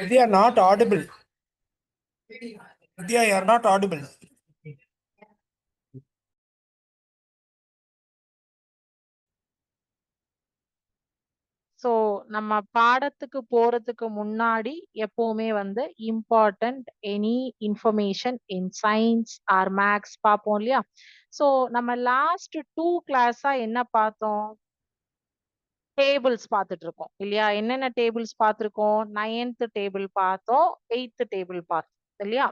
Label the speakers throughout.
Speaker 1: Vidya, not audible Vidya, you not audible
Speaker 2: so நம்ம பாடத்துக்கு போறதுக்கு முன்னாடி எப்பவுமே வந்து important any information in science or maths பார்ப்போம் இல்லையா? ஸோ நம்ம லாஸ்ட் டூ கிளாஸா என்ன பார்த்தோம்? டேபிள்ஸ் பார்த்துட்டு இருக்கோம் இல்லையா? என்னென்ன டேபிள்ஸ் பார்த்துருக்கோம்? நைன்த் டேபிள் பார்த்தோம் எயித்து டேபிள் பார்த்தோம் இல்லையா?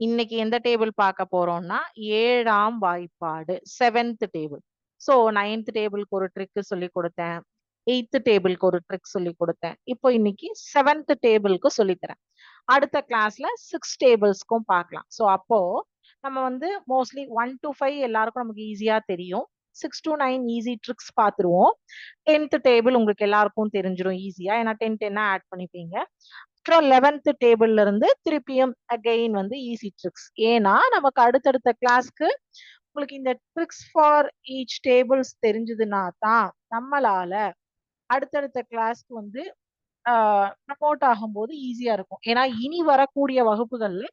Speaker 2: இன்னைக்கு எந்த டேபிள் பார்க்க போறோம்னா ஏழாம் வாய்ப்பாடு செவன்த் டேபிள் ஸோ நைன்த் டேபிளுக்கு ஒரு ட்ரிக் சொல்லி கொடுத்தேன் எயித்து டேபிளுக்கு ஒரு ட்ரிக் சொல்லி கொடுத்தேன். இப்போ இன்னைக்கு செவன்த் டேபிளுக்கு சொல்லித்தரேன். அடுத்த கிளாஸ்ல சிக்ஸ் டேபிள்ஸ்க்கும் பார்க்கலாம். ஸோ அப்போ நம்ம வந்து மோஸ்ட்லி ஒன் டு ஃபைவ் எல்லாருக்கும் நமக்கு ஈஸியா தெரியும். Six to nine easy tricks பார்த்துருவோம் டென்த் டேபிள் உங்களுக்கு எல்லாருக்கும் தெரிஞ்சிடும் ஈஸியா ஏன்னா டென் டென்னா ஆட் பண்ணிப்பீங்க? அப்புறம் லெவன்த் டேபிள்ல இருந்து திருப்பியும் அகெயின் வந்து ஈஸி ட்ரிக்ஸ் ஏன்னா நமக்கு அடுத்தடுத்த கிளாஸ்க்கு உங்களுக்கு இந்த ட்ரிக்ஸ் ஃபார் ஈச் டேபிள்ஸ் தெரிஞ்சதுன்னா தான் நம்மளால அடுத்தடுத்த கிளாஸ்க்கு வந்து ப்ரமோட் ஆகும்போது ஈஸியா இருக்கும். ஏன்னா இனி வரக்கூடிய வகுப்புகள்ல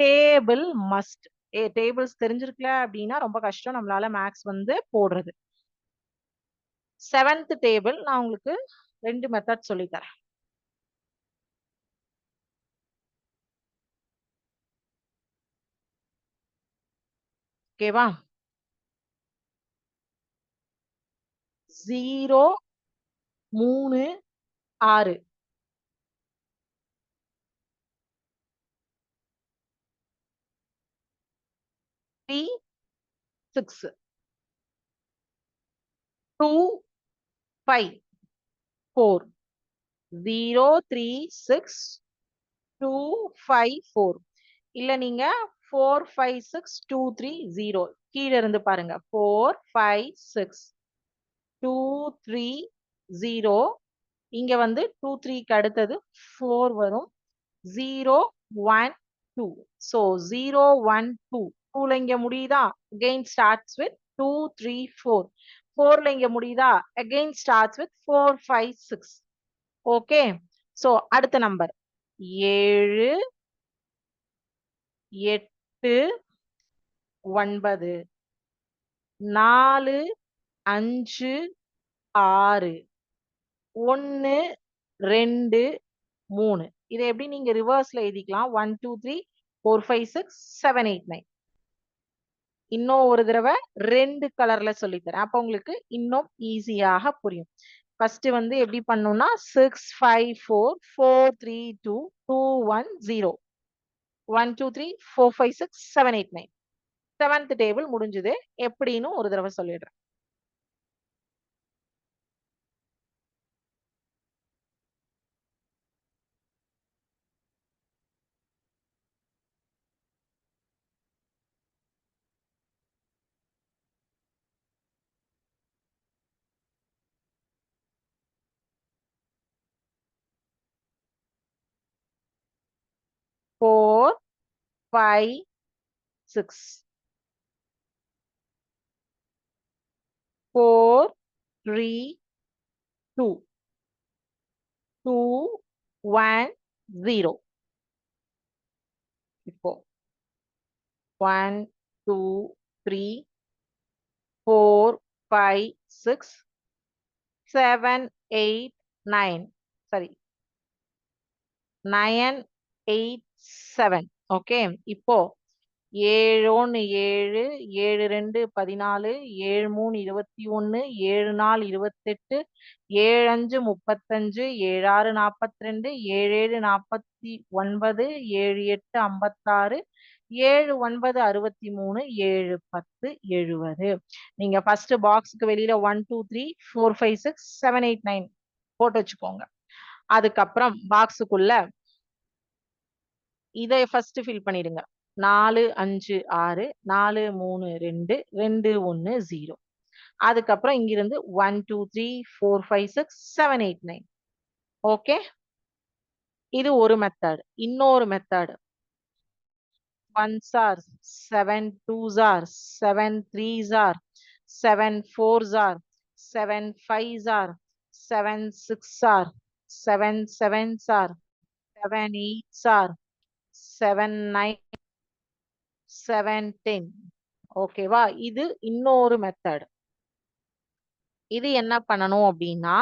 Speaker 2: டேபிள் மஸ்ட் ஏ டேபிள்ஸ் தெரிஞ்சிருக்கல அப்படின்னா ரொம்ப கஷ்டம். நம்மளால மேக்ஸ் வந்து போடுறது. செவன்த் டேபிள் நான் உங்களுக்கு ரெண்டு மெத்தட் சொல்லித்தரேன். ஓகேவா ஜீரோ மூணு ஆறு. Three six. Two five. Four. Zero three six. Two five four. இல்லை நீங்கள் four five six two three zero. கீழே இருந்து பாருங்க. Four five six. Two three zero. இங்கே வந்து டூ த்ரீக்கு அடுத்தது ஃபோர் வரும். Zero one two. So zero one two. டூல இங்க முடியுதா? Again starts with two three four ஃபோர்ல இங்க முடியுதா? Again starts with four five six okay so அடுத்த நம்பர் ஏழு எட்டு ஒன்பது. நாலு அஞ்சு ஆறு. ஒன்னு ரெண்டு மூணு. இதை எப்படி நீங்க ரிவர்ஸ்ல எழுதிக்கலாம்? One two three four five six seven eight nine இன்னும் ஒரு தடவை ரெண்டு கலர்ல சொல்லித்தரேன் அப்போ உங்களுக்கு இன்னும் ஈஸியாக புரியும். ஃபர்ஸ்ட் வந்து எப்படி பண்ணணும்னா six five four four three two two one zero one two three four five six seven eight nine seventh table முடிஞ்சுது. எப்படின்னு ஒரு தடவை சொல்லிடுறேன். by 6. 4, 3, 2. 2, 1, 0. Before. 1, 2, 3, 4, 5, 6, 7, 8, 9. Sorry. 9, 8, 7. ஓகே இப்போ ஏழு ஒன்று ஏழு ஏழு ரெண்டு பதினாலு ஏழு மூணு இருபத்தி ஒன்று ஏழு நாலு இருபத்தெட்டு ஏழு அஞ்சு முப்பத்தஞ்சு ஏழு ஆறு நாற்பத்தி ரெண்டு ஏழு ஏழு நாற்பத்தி ஒன்பது ஏழு எட்டு ஐம்பத்தாறு ஏழு ஒன்பது அறுபத்தி மூணு ஏழு பத்து எழுபது நீங்க ஃபர்ஸ்ட் பாக்ஸுக்கு வெளியில one two three four five six seven eight nine போட்டு வச்சுக்கோங்க. அதுக்கப்புறம் பாக்ஸுக்குள்ள இதை ஃபர்ஸ்ட் ஃபில் பண்ணிடுங்க. நாலு அஞ்சு ஆறு நாலு மூணு ரெண்டு ரெண்டு ஒன்று ஜீரோ அதுக்கப்புறம் இங்கிருந்து one two three four five six seven eight nine okay இது ஒரு மெத்தட் இன்னொரு method ones are seven twos are seven threes are seven fours are seven fives are seven six are seven sevens are seven eights are seven nine seven ten ஓகேவா இது இன்னொரு method இது என்ன பண்ணணும் அப்படின்னா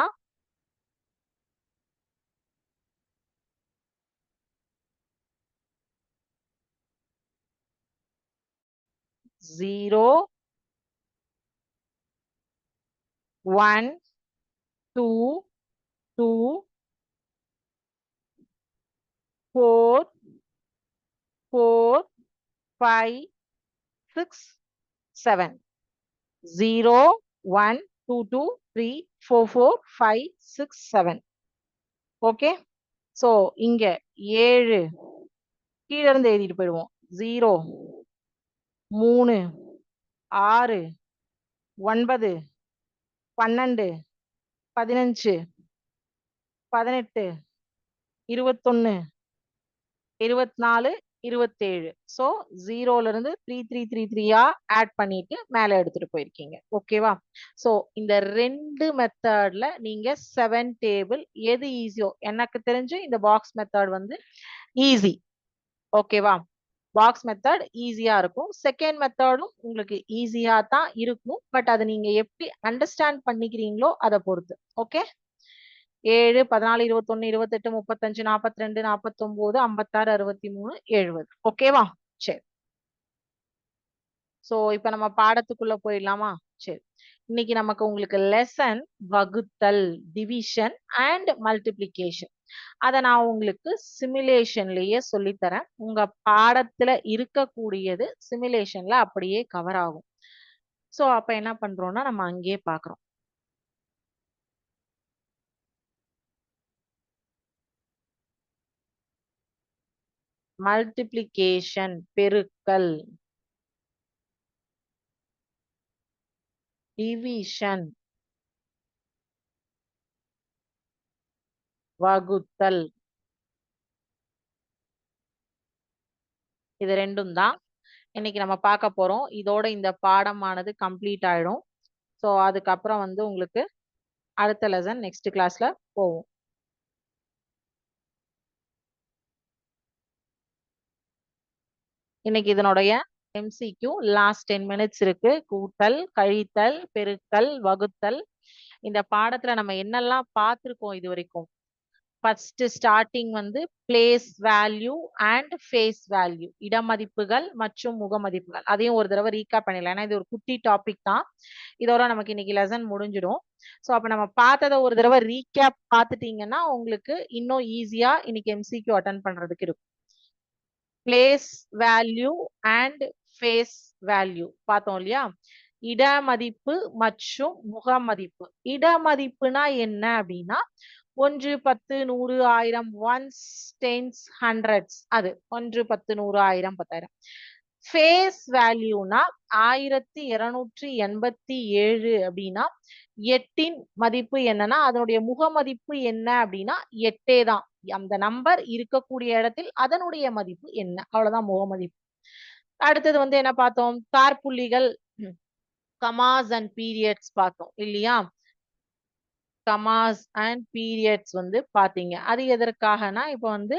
Speaker 2: zero one two two four four five six seven zero one two two three four four five six seven okay so இங்கே ஏழு. கீழ இருந்து எழுதிட்டு போயிடுவோம். ஜீரோ மூணு ஆறு ஒன்பது பன்னெண்டு பதினஞ்சு பதினெட்டு இருபத்தொன்னு இருபத்தி நாலு இருபத்தேழு. ஸோ ஜீரோல இருந்து த்ரீ த்ரீ த்ரீ த்ரீயா ஆட் பண்ணிட்டு மேலே எடுத்துட்டு போயிருக்கீங்க. ஓகேவா ஸோ இந்த ரெண்டு மெத்தட்ல நீங்க செவன் டேபிள் எது ஈஸியோ எனக்கு தெரிஞ்சு இந்த பாக்ஸ் மெத்தட் வந்து ஈஸி ஓகேவா பாக்ஸ் மெத்தட் ஈஸியா இருக்கும். செகண்ட் மெத்தடும் உங்களுக்கு ஈஸியா தான் இருக்கும். பட் அதை நீங்க எப்படி அண்டர்ஸ்டாண்ட் பண்ணிக்கிறீங்களோ அதை பொறுத்து. ஓகே ஏழு பதினாலு இருபத்தொன்னு இருபத்தெட்டு முப்பத்தஞ்சு நாற்பத்தி ரெண்டு நாற்பத்தொன்பது ஐம்பத்தாறு அறுபத்தி மூணு எழுபது. ஓகேவா? சரி. சோ இப்ப நம்ம பாடத்துக்குள்ள போயிடலாமா? சரி. இன்னைக்கு நமக்கு உங்களுக்கு லெசன் வகுத்தல் டிவிஷன் அண்ட் மல்டிப்ளிகேஷன் அத நான் உங்களுக்கு சிமுலேஷன்லயே சொல்லித்தரேன். உங்க பாடத்துல இருக்கக்கூடியது சிமுலேஷன்ல அப்படியே கவர் ஆகும். சோ அப்ப என்ன பண்றோம்னா நம்ம அங்கேயே பாக்குறோம் மல்டிப்ளிகேஷன் பெருக்கல். டிவிஷன் வகுத்தல். இது ரெண்டும் தான். இன்னைக்கு நம்ம பார்க்க போறோம். இதோட இந்த பாடமானது கம்ப்ளீட் ஆயிடும். ஸோ அதுக்கப்புறம் வந்து உங்களுக்கு அடுத்த லெசன் நெக்ஸ்ட் கிளாஸ்ல போவோம். இன்னைக்கு இதனுடைய எம்சிக்யூ லாஸ்ட் டென் மினிட்ஸ் இருக்கு. கூட்டல் கழித்தல் பெருக்கல் வகுத்தல். இந்த பாடத்துல நம்ம என்னெல்லாம் பார்த்துருக்கோம் இது வரைக்கும்? ஃபர்ஸ்ட் ஸ்டார்டிங் வந்து place value and face value இடமதிப்புகள் மற்றும் முகமதிப்புகள். அதையும் ஒரு தடவை ரீகேப் பண்ணிடலாம். ஏன்னா இது ஒரு குட்டி டாபிக் தான். இதோட நமக்கு இன்னைக்கு லெசன் முடிஞ்சிடும். ஸோ அப்போ நம்ம பார்த்ததை ஒரு தடவை ரீகேப் பார்த்துட்டீங்கன்னா உங்களுக்கு இன்னும் ஈஸியாக இன்னைக்கு எம்சிக்யூ அட்டன் பண்றதுக்கு இருக்கும். Place value and face value பார்த்தோம் இல்லையா? இடமதிப்பு மற்றும் முகமதிப்பு. இடமதிப்புனா என்ன அப்படின்னா ஒன்று பத்து நூறு ஆயிரம் ஒன்ஸ் டென்ஸ் ஹண்ட்ரட்ஸ் அது ஒன்று பத்து நூறு ஆயிரம் பத்தாயிரம். ஃபேஸ் வேல்யூனா ஆயிரத்தி இருநூற்றி எண்பத்தி ஏழு அப்படின்னா எட்டின் மதிப்பு என்னன்னா அதனுடைய முகமதிப்பு என்ன அப்படின்னா எட்டே தான். அந்த நம்பர் இருக்கக்கூடிய இடத்தில் அதனுடைய மதிப்பு என்ன? அவ்வளவுதான் முகமதிப்பு அடுத்தது வந்து என்ன பார்த்தோம்? கார்புள்ளிகள் கமாஸ் அண்ட் பீரியட்ஸ் பார்த்தோம் இல்லையா? கமாஸ் அண்ட் பீரியட்ஸ் வந்து பாத்தீங்க அது எதற்காகனா இப்போ வந்து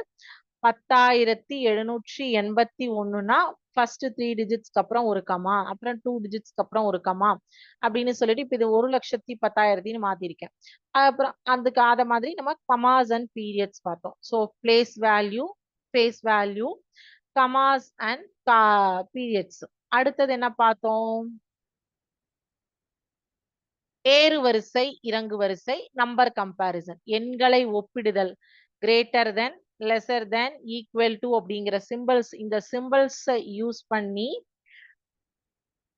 Speaker 2: பத்தாயிரத்தி எழுநூற்றி எண்பத்தி ஒண்ணுனா ஃபர்ஸ்ட் த்ரீ டிஜிட்ஸ்க்கு அப்புறம் ஒரு கமா அப்புறம் டூ டிஜிட்ஸ்க்கு அப்புறம் ஒரு கமா அப்படின்னு சொல்லிட்டு இப்போ இது ஒரு லட்சத்தி பத்தாயிரத்தின்னு மாத்திருக்கேன். அப்புறம் அதுக்கு அதை மாதிரி நம்ம கமாஸ் அண்ட் பீரியட்ஸ் பார்த்தோம். So place value face value commas and periods அடுத்தது என்ன பார்த்தோம்? ஏறு வரிசை இறங்கு வரிசை நம்பர் கம்பாரிசன் எண்களை ஒப்பிடுதல். Greater than lesser than equal to அப்படிங்கிற சிம்பிள்ஸ் இந்த சிம்பிள்ஸை யூஸ் பண்ணி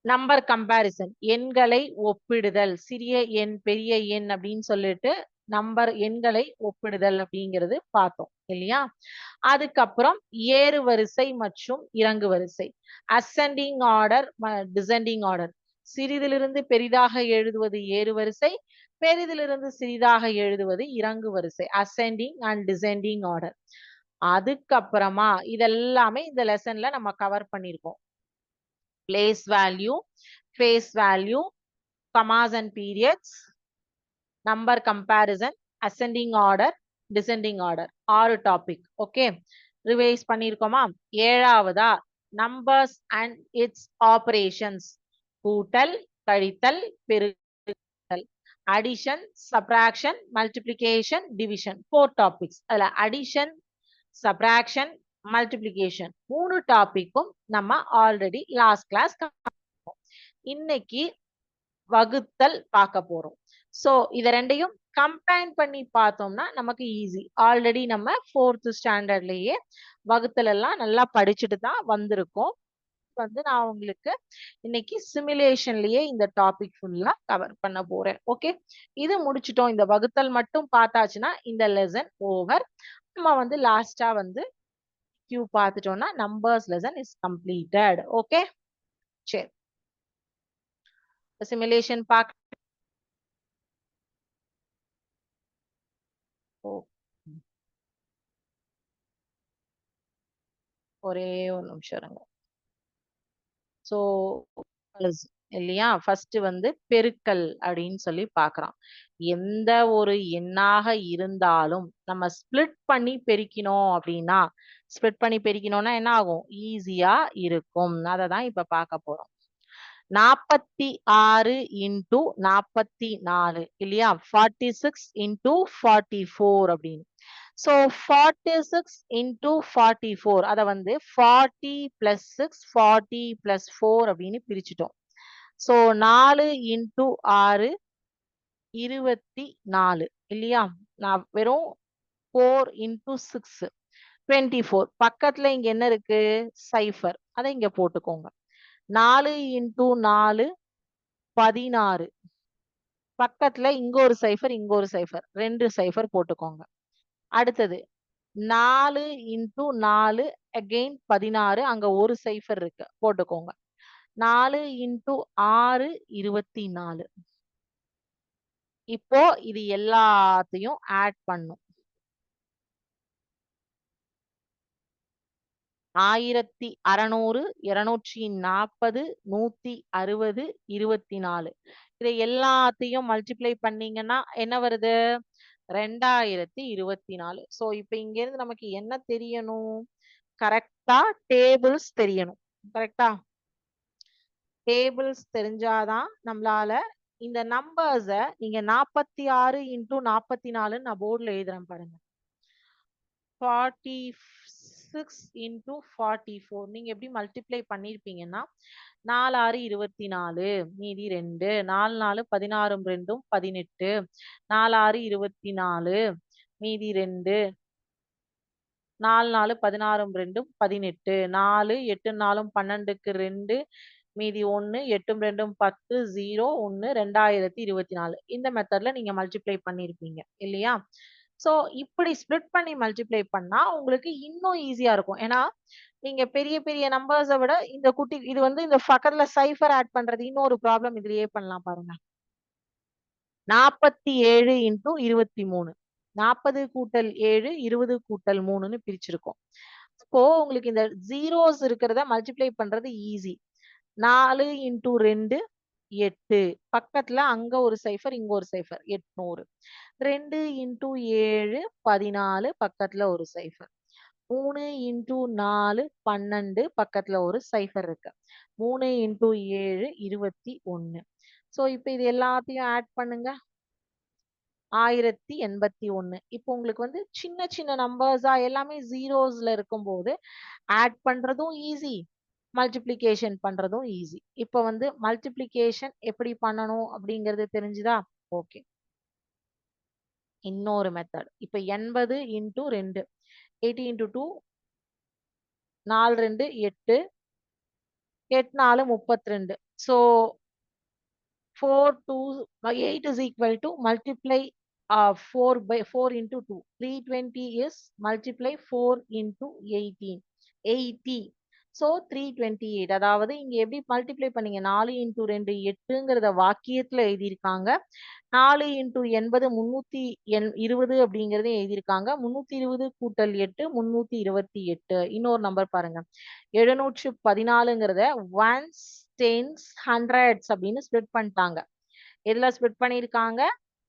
Speaker 2: நம்பர் கம்பேரிசன் எண்களை ஒப்பிடுதல் சிறிய எண் பெரிய எண் அப்படின்னு சொல்லிட்டு நம்பர் எண்களை ஒப்பிடுதல் அப்படிங்கிறது பார்த்தோம் இல்லையா? அதுக்கப்புறம் ஏறு வரிசை மற்றும் இறங்கு வரிசை. அசெண்டிங் ஆர்டர் டிசெண்டிங் ஆர்டர் சிறிதிலிருந்து பெரிதாக எழுதுவது ஏறு வரிசை பெரிதிலிருந்து சிறிதாக எழுதுவது இறங்கு வரிசை அசெண்டிங் அண்ட் டிசெண்டிங் ஆர்டர் அதுக்கப்புறமா இதெல்லாமே இந்த லெசன்ல நம்ம கவர் பண்ணியிருக்கோம். Place value face value commas and periods number comparison ascending order descending order ஆறு டாபிக் ஓகே ரிவைஸ் பண்ணியிருக்கோமா? ஏழாவதா? நம்பர்ஸ் அண்ட் இட்ஸ் ஆபரேஷன்ஸ் கூட்டல் கழித்தல் பெருக்கல். Addition subtraction multiplication division four topics அதில் அடிஷன் சப்ராக்ஷன் மல்டிப்ளிகேஷன் மூணு டாபிக்கும் நம்ம ஆல்ரெடி லாஸ்ட் கிளாஸ் இன்னைக்கு வகுத்தல் பார்க்க போறோம். சோ இத ரெண்டையும் கம்பைன் பண்ணி பார்த்தோம்னா நமக்கு ஈஸி ஆல்ரெடி நம்ம ஃபோர்த் ஸ்டாண்டர்ட்லயே வகுத்தல் எல்லாம் நல்லா படிச்சுட்டு தான் வந்திருக்கோம். வந்து நான் உங்களுக்கு இன்னைக்கு சிமுலேஷன்லயே இந்த டாபிக் ஃபுல்லா கவர் பண்ண போறேன். ஓகே இது முடிச்சிட்டோம். இந்த வகுத்தல் மட்டும் பார்த்தாச்சுன்னா இந்த லெசன் ஓவர் நம்ம வந்து லாஸ்டா வந்து கியூ பார்த்துட்டோம்னா numbers lesson is completed okay சரி. சிமுலேஷன் பார்க்க ஒரே ஒரு நிமிஷம் இருங்க. ஸோ இல்லையா? ஃபர்ஸ்ட் வந்து பெருக்கல் அப்படின்னு சொல்லி பார்க்கறோம். எந்த ஒரு எண்ணாக இருந்தாலும் நம்ம ஸ்ப்ளிட் பண்ணி பெருக்கினோம் அப்படின்னா ஸ்ப்ளிட் பண்ணி பெருக்கினோம்னா என்ன ஆகும்? ஈஸியா இருக்கும். அதை தான் இப்ப பார்க்க போறோம். நாற்பத்தி ஆறு இன்டூ நாற்பத்தி நாலு இல்லையா? Forty six into forty four அப்படின்னு. So forty six into forty four அதை வந்து forty plus six forty plus four அப்படின்னு பிரிச்சுட்டோம். ஸோ நாலு இன்டூ ஆறு இருபத்தி நாலு. இல்லையா? நான் வெறும் four into six twenty four பக்கத்துல இங்க என்ன இருக்கு? சைஃபர் அதை இங்க போட்டுக்கோங்க. நாலு இன்டூ நாலு பதினாறு. பக்கத்துல இங்க ஒரு சைஃபர் இங்க ஒரு சைஃபர் ரெண்டு சைஃபர் போட்டுக்கோங்க. அடுத்தது நாலு இன்டூ நாலு அகெயின் பதினாறு அங்க ஒரு சைஃபர் இருக்கு. போட்டுக்கோங்க. நாலு இன்டூ ஆறு இருபத்தி நாலு இப்போ இது எல்லாத்தையும் ஆட் பண்ணும். ஆயிரத்தி அறநூறு இருநூற்றி நாற்பது நூத்தி அறுபது இருபத்தி நாலு இதை எல்லாத்தையும் மல்டிப்ளை பண்ணீங்கன்னா என்ன வருது? ரெண்டாயிரத்தி இருபத்தி நாலு. சோ இப்ப இங்க இருந்து நமக்கு என்ன தெரியணும்? கரெக்டா டேபிள்ஸ் தெரியணும். கரெக்டா டேபிள்ஸ் தெரிஞ்சாதான் நம்மளால இந்த நம்பர்ஸ நீங்க நாற்பத்தி ஆறு இன்டூ நாற்பத்தி நாலுன்னு நான் போர்டில் எழுதுறேன் பாருங்க. Forty six into forty four நீங்க எப்படி மல்டிப்ளை பண்ணியிருப்பீங்கன்னா நாலு ஆறு இருபத்தி நாலு மீதி ரெண்டு. நாலு நாலு பதினாறும் ரெண்டும் பதினெட்டு. நாலு ஆறு இருபத்தி நாலு மீதி ரெண்டு. நாலு நாலு பதினாறும் ரெண்டும் பதினெட்டு. நாலு எட்டு நாலும் பன்னெண்டுக்கு ரெண்டு. மீதி ஒன்று எட்டும் ரெண்டும் பத்து ஜீரோ ஒன்று ரெண்டாயிரத்தி இருபத்தி நாலு இந்த மெத்தட்ல நீங்க மல்டிப்ளை பண்ணியிருப்பீங்க இல்லையா? ஸோ இப்படி ஸ்ப்ளிட் பண்ணி மல்டிப்ளை பண்ணா உங்களுக்கு இன்னும் ஈஸியா இருக்கும். ஏன்னா நீங்க பெரிய பெரிய நம்பர்ஸை விட இந்த குட்டி இது வந்து இந்த பக்கத்துல சைஃபர் ஆட் பண்றது இன்னொரு ப்ராப்ளம் இதுலயே பண்ணலாம் பாருங்க. நாற்பத்தி ஏழு இன்டூ இருபத்தி மூணு. நாற்பது கூட்டல் ஏழு இருபது கூட்டல் மூணுன்னு பிரிச்சிருக்கோம். இப்போ உங்களுக்கு இந்த ஜீரோஸ் இருக்கிறத மல்டிப்ளை பண்றது ஈஸி நாலு இன்டூ ரெண்டு எட்டு. பக்கத்துல அங்க ஒரு சைஃபர் இங்க ஒரு சைஃபர் எட்நூறு. ரெண்டு இன்டூ ஏழு பதினாலு பக்கத்துல ஒரு சைஃபர் மூணு இன்டூ நாலு பன்னெண்டு பக்கத்துல ஒரு சைஃபர் இருக்கு. மூணு இன்டூ ஏழு இருபத்தி ஒன்னு. ஸோ இப்போ இது எல்லாத்தையும் ஆட் பண்ணுங்க. ஆயிரத்தி எண்பத்தி ஒன்னு. இப்போ உங்களுக்கு வந்து சின்ன சின்ன நம்பர்ஸா எல்லாமே ஜீரோஸ்ல இருக்கும்போது ஆட் பண்றதும் ஈஸி மல்டிப்ளிகேஷன் பண்றதும் ஈஸி இப்போ வந்து மல்டிப்ளிகேஷன் எப்படி பண்ணணும் அப்படிங்கிறது தெரிஞ்சுதா? ஓகே இன்னொரு மெத்தட் இப்போ எண்பது இன்டூ ரெண்டு. எயிட்டி இன்ட்டு டூ நாலு ரெண்டு எட்டு. எட்டு நாலு முப்பத்தி ரெண்டு so four two eight is equal to multiply four by four into two three twenty is multiply four into eighteen eighty so three twenty eight அதாவது இங்கே எப்படி மல்டிப்ளை பண்ணீங்க? நாலு இன்டூ ரெண்டு எட்டுங்கிறத வாக்கியத்தில் எழுதியிருக்காங்க. நாலு இன்டூ எண்பது முந்நூற்றி எண் இருபது அப்படிங்கிறதையும் எழுதியிருக்காங்க. முந்நூற்றி இருபது கூட்டல் எட்டு முந்நூற்றி இருபத்தி எட்டு. இன்னொரு நம்பர் பாருங்க. எழுநூற்று பதினாலுங்கிறத ஒன்ஸ் டென்ஸ் ஹண்ட்ரட்ஸ் அப்படின்னு ஸ்ப்ளிட் பண்ணிட்டாங்க. எதில் ஸ்ப்ளிட் பண்ணியிருக்காங்க?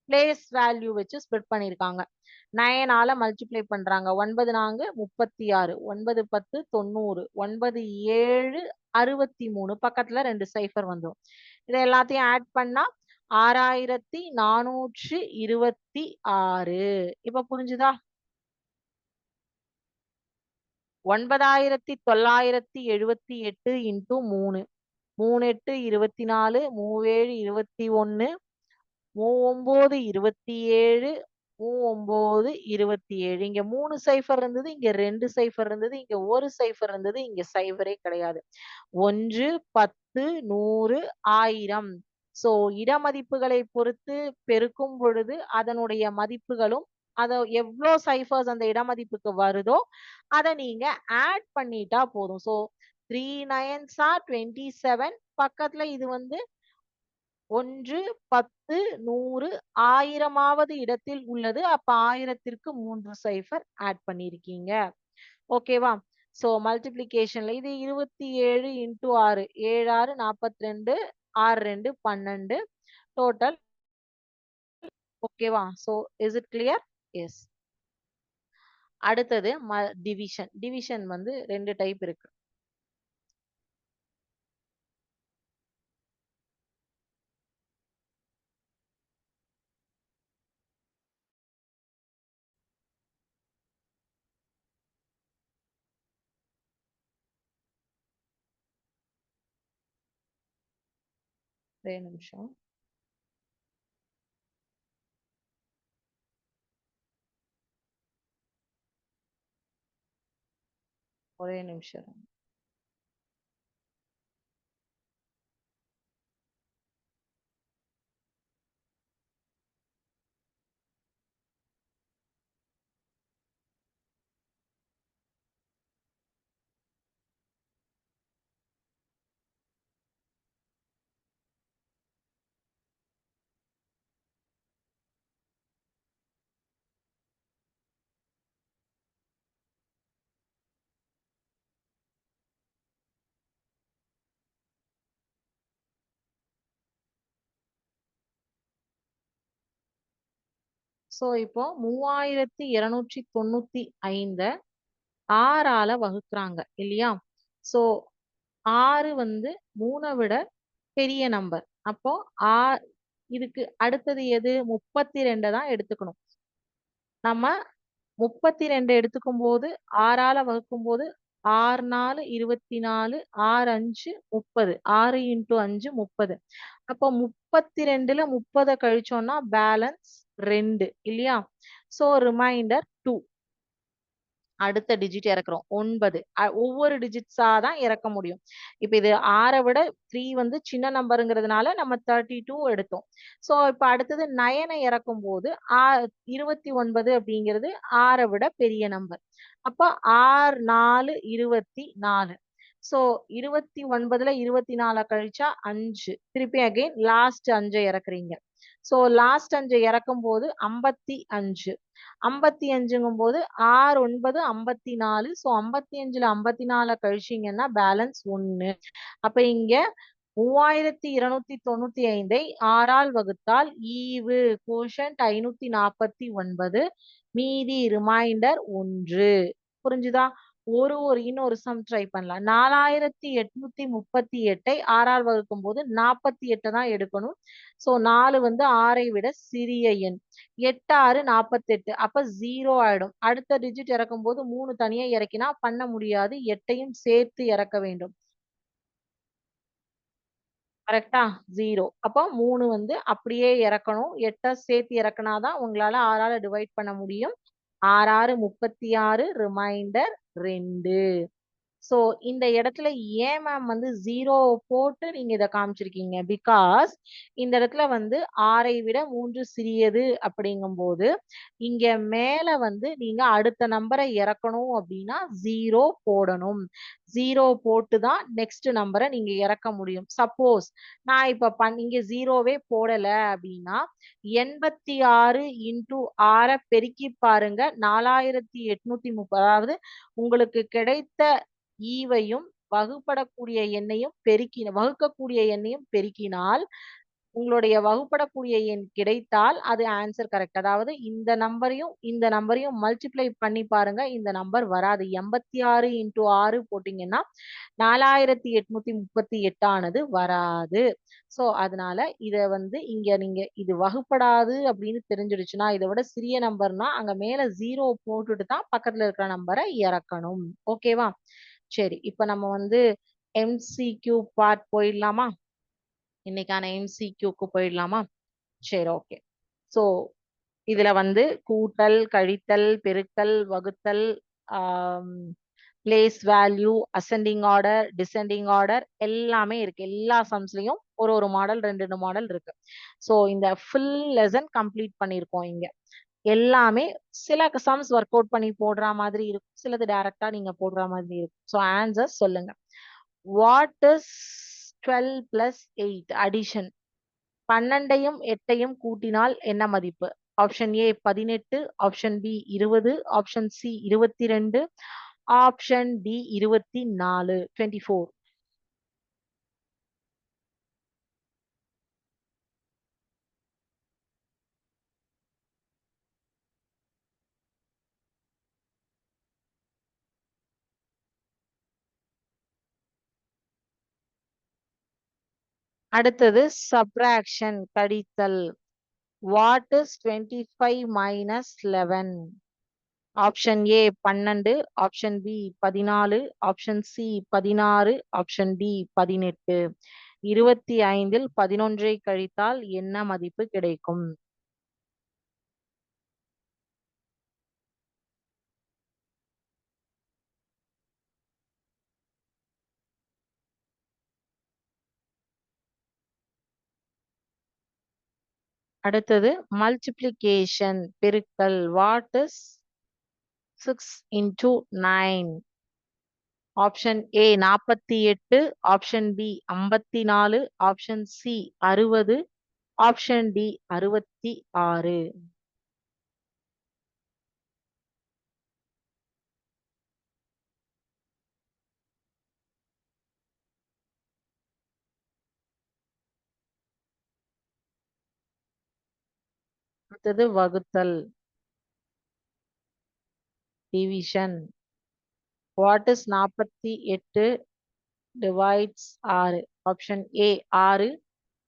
Speaker 2: பிளேஸ் வேல்யூ வச்சு ஸ்ப்ளிட் பண்ணியிருக்காங்க நயனால மல்டிப்ளை பண்றாங்க. ஒன்பது நான்கு முப்பத்தி ஆறு. ஒன்பது பத்து தொண்ணூறு. ஒன்பது ஏழு அறுபத்தி மூணு. பக்கத்துல ரெண்டு சைஃபர் வந்துடும் இதை எல்லாத்தையும் ஆட் பண்ணா ஆறாயிரத்தி நானூற்றி இருபத்தி ஆறு. இப்ப புரிஞ்சுதா? ஒன்பதாயிரத்தி தொள்ளாயிரத்தி எழுபத்தி எட்டு இன்டூ மூணு. மூணு எட்டு இருபத்தி நாலு மூவேழு இருபத்தி ஒன்னு. மூ ஒன்பது இருபத்தி ஏழு மூ ஒன்பது இருபத்தி ஏழு. இங்க மூணு சைஃபர் இருந்தது இங்க ரெண்டு சைஃபர் இருந்தது இங்க ஒரு சைஃபர் இருந்தது இங்க சைஃபரே கிடையாது. ஒன்று பத்து நூறு ஆயிரம். சோ இடமதிப்புகளை பொறுத்து பெருக்கும் பொழுது அதனுடைய மதிப்புகளும் அத எவ்வளோ சைஃபர்ஸ் அந்த இடமதிப்புக்கு வருதோ அதை நீங்க ஆட் பண்ணிட்டா போதும். ஸோ த்ரீ நயன்ஸா டுவெண்ட்டி செவன் பக்கத்துல இது வந்து ஒன்று பத்து நூறு ஆயிரமாவது இடத்தில் உள்ளது. அப்ப ஆயிரத்திற்கு மூன்று சைஃபர் ஆட் பண்ணிருக்கீங்க. ஓகேவா சோ மல்டிப்ளிகேஷன்ல இது இருபத்தி ஏழு இன்டூ ஆறு ஏழு ஆறு நாற்பத்தி ரெண்டு ஆறு ரெண்டு பன்னெண்டு டோட்டல் ஓகேவா so is it clear yes அடுத்தது ம டிவிஷன் டிவிஷன் வந்து ரெண்டு டைப் இருக்கு. ஒரே நிமிஷம் ஒரே நிமிஷம். சோ இப்போ மூவாயிரத்தி இருநூற்றி தொண்ணூத்தி ஐந்த ஆறால வகுக்குறாங்க இல்லையா? சோ ஆறு வந்து மூணை விட பெரிய நம்பர் அப்போ ஆ இதுக்கு அடுத்தது எது? முப்பத்தி ரெண்டை தான் எடுத்துக்கணும். நம்ம முப்பத்தி ரெண்டு எடுத்துக்கும் போது ஆறால வகுக்கும் போது ஆறு நாலு இருபத்தி நாலு ஆறு அஞ்சு முப்பது. ஆறு இன்ட்டு அஞ்சு முப்பது. அப்போ முப்பத்தி ரெண்டுல முப்பதை கழிச்சோம்னா பேலன்ஸ் ரெண்டு இல்லையா? சோ ரிமைண்டர் டூ அடுத்த டிஜிட் இறக்குறோம். ஒன்பது. ஒவ்வொரு டிஜிட்ஸா தான் இறக்க முடியும். இப்ப இது ஆறை விட த்ரீ வந்து சின்ன நம்பருங்கிறதுனால நம்ம தேர்ட்டி டூ எடுத்தோம். சோ இப்ப அடுத்தது நயனை இறக்கும் போது ஆ இருபத்தி ஒன்பது அப்படிங்கிறது ஆறை விட பெரிய நம்பர் அப்ப ஆறு நாலு இருபத்தி நாலு. சோ இருபத்தி ஒன்பதுல இருபத்தி நாலு கழிச்சா அஞ்சு. திருப்பி அகைன் லாஸ்ட் அஞ்சை இறக்குறீங்க. சோ லாஸ்ட் அஞ்சு இறக்கும் போது ஐம்பத்தி அஞ்சு. ஐம்பத்தி அஞ்சுங்கும் போது ஆறு ஒன்பது ஐம்பத்தி நாலு. சோ ஐம்பத்தி அஞ்சுல ஐம்பத்தி நாலு கழிச்சீங்கன்னா பேலன்ஸ் ஒன்னு அப்ப இங்க மூவாயிரத்தி இருநூத்தி தொண்ணூத்தி ஐந்தை ஆறால் வகுத்தால் ஈவு கோஷன்ட் ஐநூத்தி நாற்பத்தி ஒன்பது மீதி ரிமைண்டர் ஒன்று. புரிஞ்சுதா? ஒரு ஒரு இன்னொரு சம் ட்ரை பண்ணலாம். நாலாயிரத்தி எட்நூத்தி முப்பத்தி எட்டை ஆறால் வகுக்கும் போது நாற்பத்தி எட்டை தான் எடுக்கணும். ஸோ நாலு வந்து ஆறை விட சிறிய எண். எட்டு ஆறு நாற்பத்தெட்டு அப்ப ஜீரோ ஆயிடும். அடுத்த டிஜிட் இறக்கும் போது மூணு தனியா இறக்கினா பண்ண முடியாது. எட்டையும் சேர்த்து இறக்க வேண்டும். கரெக்டா ஜீரோ அப்போ மூணு வந்து அப்படியே இறக்கணும். எட்டை சேர்த்து இறக்குனாதான் உங்களால ஆறால டிவைட் பண்ண முடியும். ஆறாறு முப்பத்தி ஆறு ரிமைண்டர் ரெண்டு. ஸோ இந்த இடத்துல ஏன் மேம் வந்து ஜீரோ போட்டு நீங்க இதை காமிச்சிருக்கீங்க? பிகாஸ் இந்த இடத்துல வந்து ஆறை விட மூன்று சிறியது அப்படிங்கும்போது இங்க மேல வந்து நீங்க அடுத்த நம்பரை இறக்கணும் அப்படின்னா ஜீரோ போடணும். ஜீரோ போட்டு தான் நெக்ஸ்ட் நம்பரை நீங்க இறக்க முடியும். சப்போஸ் நான் இப்ப பண் இங்க ஜீரோவே போடல அப்படின்னா எண்பத்தி ஆறு இன்டூ ஆறை பெருக்கி பாருங்க. நாலாயிரத்தி எட்நூத்தி முப்பது அதாவது உங்களுக்கு கிடைத்த ஈவையும் வகுப்படக்கூடிய எண்ணையும் பெருக்கி வகுக்கக்கூடிய எண்ணையும் பெருக்கினால் உங்களுடைய வகுப்படக்கூடிய எண் கிடைத்தால் அது ஆன்சர் கரெக்ட் அதாவது இந்த நம்பரையும் இந்த நம்பரையும் மல்டிப்ளை பண்ணி பாருங்க இந்த நம்பர் வராது. எண்பத்தி ஆறு இன்டூ ஆறு போட்டீங்கன்னா நாலாயிரத்தி எட்நூத்தி முப்பத்தி எட்டானது வராது. ஸோ அதனால இதை வந்து இங்க நீங்க இது வகுப்படாது அப்படின்னு தெரிஞ்சிடுச்சுன்னா இதை விட சிறிய நம்பர்னா அங்க மேல ஜீரோ போட்டுட்டு தான் பக்கத்துல இருக்கிற நம்பரை இறக்கணும். ஓகேவா சரி இப்ப நம்ம வந்து எம்சிக்யூ பார்ட் போயிடலாமா? இன்னைக்கான எம்சிக்யூக்கு போயிடலாமா? சரி ஓகே ஸோ இதுல வந்து கூட்டல் கழித்தல் பெருக்கல் வகுத்தல் place value ascending order descending order எல்லாமே இருக்கு. எல்லா சம்ஸ்லயும் ஒரு ஒரு மாடல் ரெண்டு ரெண்டு மாடல் இருக்கு. ஸோ இந்த ஃபுல் லெசன் கம்ப்ளீட் பண்ணியிருக்கோம் இங்க. எல்லாமே சில சம்ஸ் ஒர்க் அவுட் பண்ணி போடுற மாதிரி இருக்கும். சிலது டைரக்டா நீங்க போடுற மாதிரி இருக்கும். ஸோ ஆன்சர் சொல்லுங்க. What is twelve plus eight addition பன்னெண்டையும் எட்டையும் கூட்டினால் என்ன மதிப்பு? ஆப்ஷன் ஏ பதினெட்டு ஆப்ஷன் பி இருபது ஆப்ஷன் சி இருபத்தி ரெண்டு ஆப்ஷன் டி இருபத்தி நாலு டுவெண்ட்டி ஃபோர் அடுத்தது சப்ராக்ஷன் கழித்தல். What is twenty five minus eleven option A பன்னெண்டு ஆப்ஷன் பி பதினாலு ஆப்ஷன் சி பதினாறு ஆப்ஷன் டி பதினெட்டு. இருபத்தி ஐந்தில் பதினொன்றை கழித்தால் என்ன மதிப்பு கிடைக்கும்? அடுத்தது மல்டிப்ளிகேஷன் பெருக்கல் what is six into nine option A நாற்பத்தி எட்டு ஆப்ஷன் பி ஐம்பத்தி நாலு ஆப்ஷன் சி அறுபது ஆப்ஷன் டி அறுபத்தி ஆறு. அடுத்தது வகுத்தல். டிவிஷன் வாட் இஸ் நாற்பத்தி எட்டு டிவைட்ஸ் ஆறு? ஆப்ஷன் ஏ ஆறு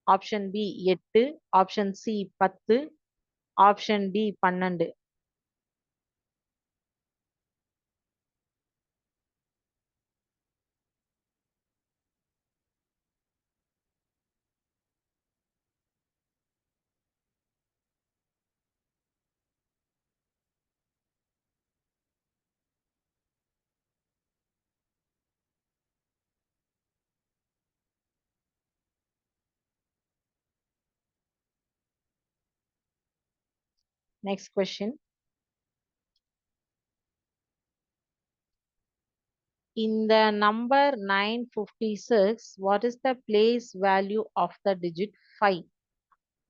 Speaker 2: ஆப்ஷன் பி எட்டு ஆப்ஷன் சி பத்து ஆப்ஷன் டி பன்னெண்டு. Next question. In the number 956, what is the place value of the digit 5?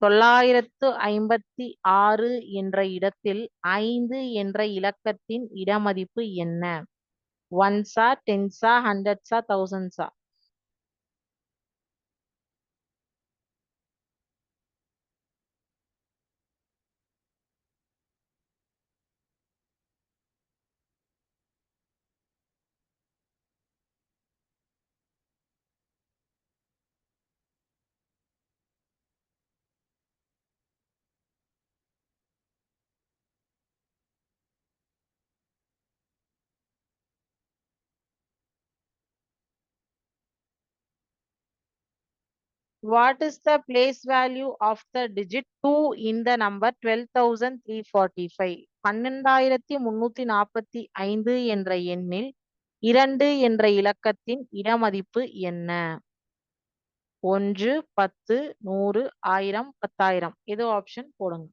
Speaker 2: தொள்ளாயிரத்து ஐம்பத்தி ஆறு என்ற இடத்தில் ஐந்து என்ற இலக்கத்தின் இடமதிப்பு என்ன ஒன்ஸா டென்ஸா ஹண்ட்ரட்ஸா தௌசண்ட்ஸா What is the place value of the digit 2 in the number 12,345? பன்னெண்டாயிரத்தி முன்னூத்தி நாற்பத்தி ஐந்து என்ற எண்ணில் இரண்டு என்ற இலக்கத்தின் இடமதிப்பு என்ன? ஒன்று பத்து நூறு ஆயிரம் பத்தாயிரம். ஏதோ ஆப்ஷன் போடுங்க.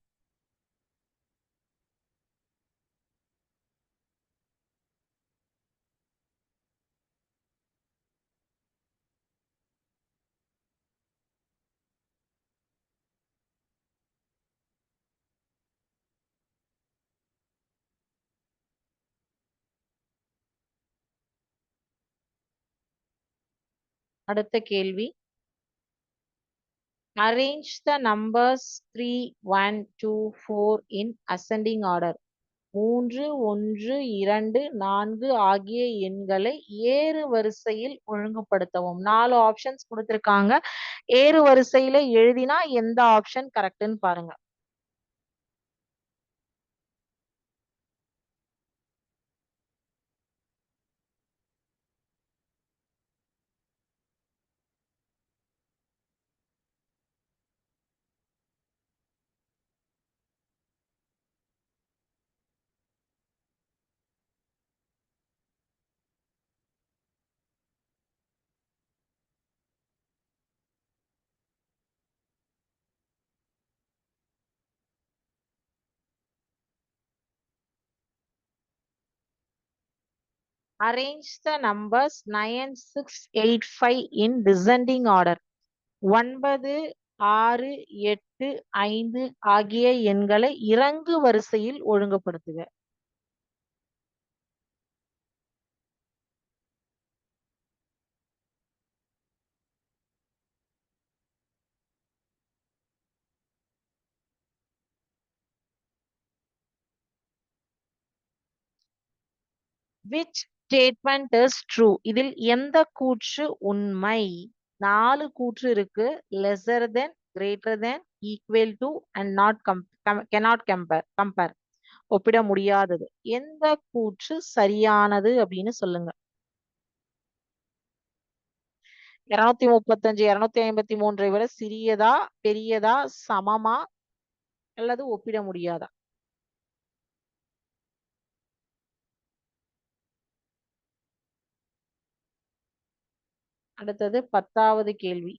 Speaker 2: அடுத்த கேள்வி. Arrange the numbers three one two four in ascending order மூன்று ஒன்று இரண்டு நான்கு ஆகிய எண்களை ஏறு வரிசையில் ஒழுங்குபடுத்தவும். நாலு ஆப்ஷன்ஸ் கொடுத்துருக்காங்க. ஏறு வரிசையில எழுதினா எந்த ஆப்ஷன் கரெக்டுன்னு பாருங்க. Arrange the numbers 9 6 8 5 in descending order ஒன்பது ஆறு எட்டு ஐந்து ஆகிய எண்களை இறங்கு வரிசையில் ஒழுங்குபடுத்துக which statement is true. இதில் எந்த கூற்று உண்மை? நாலு கூற்று இருக்கு. Lesser than greater than equal to and not com com- cannot compare compare. ஒப்பிட முடியாதது. எந்த கூற்று சரியானது அப்படின்னு சொல்லுங்க. இருநூத்தி முப்பத்தஞ்சு இருநூத்தி ஐம்பத்தி மூன்றை விட சிறியதா பெரியதா சமமா? அல்லது ஒப்பிட முடியாதா? அடுத்தது பத்தாவது கேள்வி.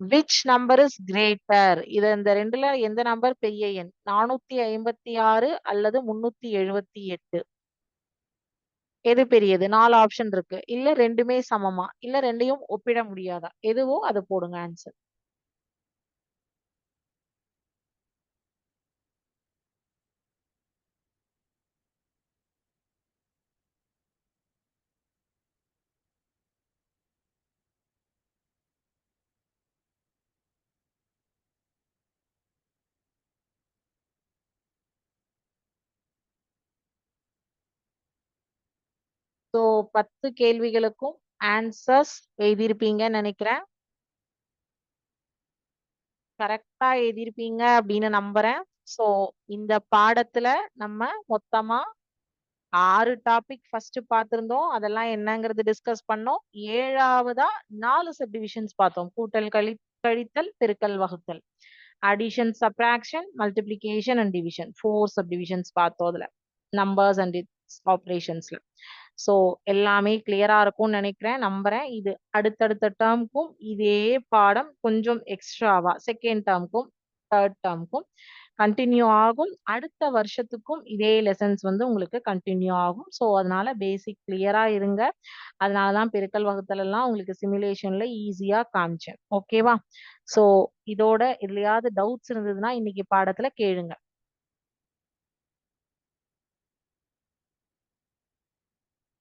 Speaker 2: விச் நம்பர் இஸ் கிரேட்டர் இது இந்த ரெண்டுல எந்த நம்பர் பெரிய எண். நானூத்தி ஐம்பத்தி ஆறு அல்லது முன்னூத்தி எழுபத்தி எட்டு. எது பெரியது? நாலு ஆப்ஷன் இருக்கு. இல்ல ரெண்டுமே சமமா? இல்ல ரெண்டையும் ஒப்பிட முடியாதா? எதுவோ அதை போடுங்க ஆன்சர் ஸோ பத்து கேள்விகளுக்கும் ஆன்சர்ஸ் எழுதியிருப்பீங்கன்னு நினைக்கிறேன். கரெக்டா எழுதியிருப்பீங்க அப்படின்னு நம்புறேன். ஸோ இந்த பாடத்துல நம்ம மொத்தமா ஆறு டாபிக் ஃபர்ஸ்ட் பார்த்திருந்தோம். அதெல்லாம் என்னங்கிறது டிஸ்கஸ் பண்ணோம். ஏழாவதா நாலு சப்டிவிஷன்ஸ் பார்த்தோம். கூட்டல் கழி கழித்தல் பெருக்கல் வகுத்தல். Addition subtraction multiplication and division four subdivisions பார்த்தோம் அதுல. நம்பர்ஸ் அண்ட் ஆப்ரேஷன்ஸ்ல ஸோ எல்லாமே கிளியரா இருக்கும்னு நினைக்கிறேன். நம்புறேன். இது அடுத்தடுத்த டேர்முக்கும் இதே பாடம் கொஞ்சம் எக்ஸ்ட்ராவா செகண்ட் டேர்முக்கும் தேர்ட் டேர்முக்கும் கண்டினியூ ஆகும். அடுத்த வருஷத்துக்கும் இதே லெசன்ஸ் வந்து உங்களுக்கு கண்டினியூ ஆகும். ஸோ அதனால பேசிக் கிளியரா இருங்க. அதனால தான் பெருக்கல் வகுத்தல் எல்லாம் உங்களுக்கு சிமுலேஷன்ல ஈஸியா காமிச்சேன். ஓகேவா ஸோ இதோட இதுலயாவது டவுட்ஸ் இருந்ததுன்னா இன்னைக்கு பாடத்துல கேளுங்க.